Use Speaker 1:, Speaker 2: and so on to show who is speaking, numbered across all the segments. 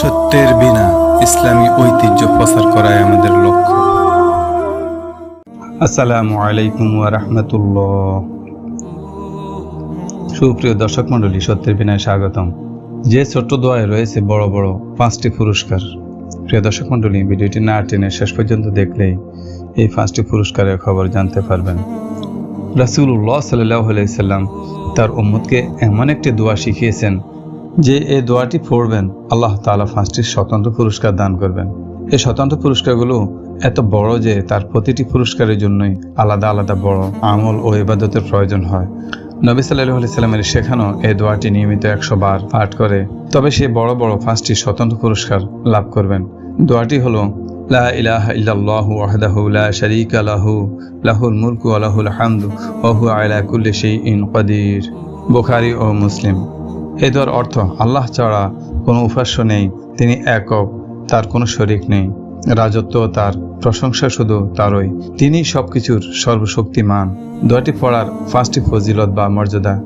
Speaker 1: সত্যের বিনা ইসলামী ঐতিহ্য প্রচার করাই আমাদের লক্ষ্য। আসসালামু আলাইকুম রাহমাতুল্লাহ। সুপ্রিয় দর্শক মণ্ডলী, সত্যের বিনায় স্বাগতম। যে ছোট্ট দোয়ায় রয়েছে বড় বড় পাঁচটি পুরস্কার। প্রিয় দর্শক মণ্ডলী, ভিডিওটি না টেনে শেষ পর্যন্ত দেখলেই এই পাঁচটি পুরস্কারের খবর জানতে পারবেন। রাসুল্লাহ সাল্লাহ সাল্লাম তার উম্মতকে এমন একটি দোয়া শিখিয়েছেন যে এই দোয়াটি পড়বেন, আল্লাহ তাআলা পাঁচটি স্বতন্ত্র পুরস্কার দান করবেন। এই স্বতন্ত্র পুরস্কারগুলো এত বড় যে তার প্রতিটি পুরস্কারের জন্যই আলাদা আলাদা বড় আমল ও ইবাদতের প্রয়োজন হয়। নবী সাল্লাহ আলি সাল্লামের শেখানো এই দোয়াটি নিয়মিত একশো বার পাঠ করে, তবে সে বড় বড় পাঁচটি স্বতন্ত্র পুরস্কার লাভ করবেন। দোয়াটি হলো, লা লা হামদু ও মুসলিম। এই দোয়ার অর্থ, আল্লাহ ছাড়া কোনো উপাস্য নেই, তিনি একক, তার কোনো শরিক নেই। রাজত্ব তার, প্রশংসা শুধু তারই। তিনি সবকিছুর সর্বশক্তিমান। দোয়াটি পড়ার পাঁচটি ফজিলত বা মর্যাদা।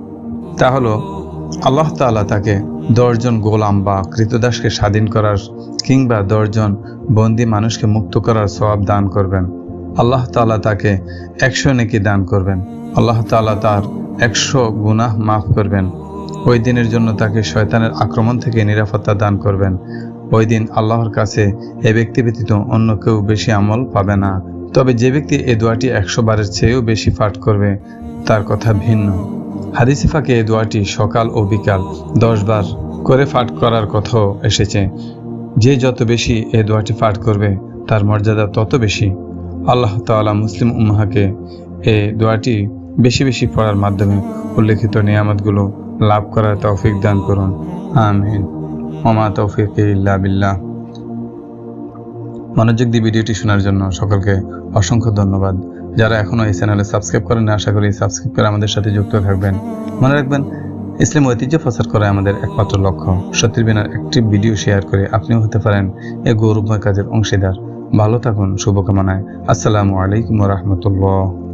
Speaker 1: তা হলো, আল্লাহ তাআলা তাকে দশজন গোলাম বা কৃতদাসকে স্বাধীন করার কিংবা দশজন বন্দি মানুষকে মুক্ত করার সওয়াব দান করবেন। আল্লাহ তাআলা তাকে একশো নেকি দান করবেন। আল্লাহ তাআলা তার একশো গুনাহ মাফ করবেন। ওই দিনের জন্য তাকে শয়তানের আক্রমণ থেকে নিরাপত্তা দান করবেন। ওই দিন আল্লাহর কাছে এ ব্যক্তি ব্যতীত অন্য কেউ বেশি আমল পাবে না। তবে যে ব্যক্তি এ দোয়াটি একশো বারের চেয়েও বেশি পাঠ করবে, তার কথা ভিন্ন। হাদিসিফাকে এ দোয়াটি সকাল ও বিকাল, দশ বার করে পাঠ করার কথাও এসেছে। যে যত বেশি এ দোয়াটি পাঠ করবে, তার মর্যাদা তত বেশি। আল্লাহ তাআলা মুসলিম উম্মাহকে এ দোয়াটি বেশি বেশি পড়ার মাধ্যমে উল্লেখিত নিয়ামতগুলো লাভ করার তৌফিক দান করুন। আমিন। ওমা তৌফিক ইল্লা বিল্লাহ। মনোযোগ দিয়ে ভিডিওটি শোনার জন্য সকলকে অসংখ্য ধন্যবাদ। যারা এখনও এই চ্যানেলে সাবস্ক্রাইব করেন আশা করি সাবস্ক্রাইব করে আমাদের সাথে যুক্ত থাকবেন। মনে রাখবেন, ইসলাম ঐতিহ্য প্রচার করা আমাদের একমাত্র লক্ষ্য। সত্যের বিনার একটি ভিডিও শেয়ার করে আপনিও হতে পারেন এই গৌরবময় কাজের অংশীদার। ভালো থাকুন, শুভকামনায়। আসসালামু আলাইকুম রহমতুল্লাহ।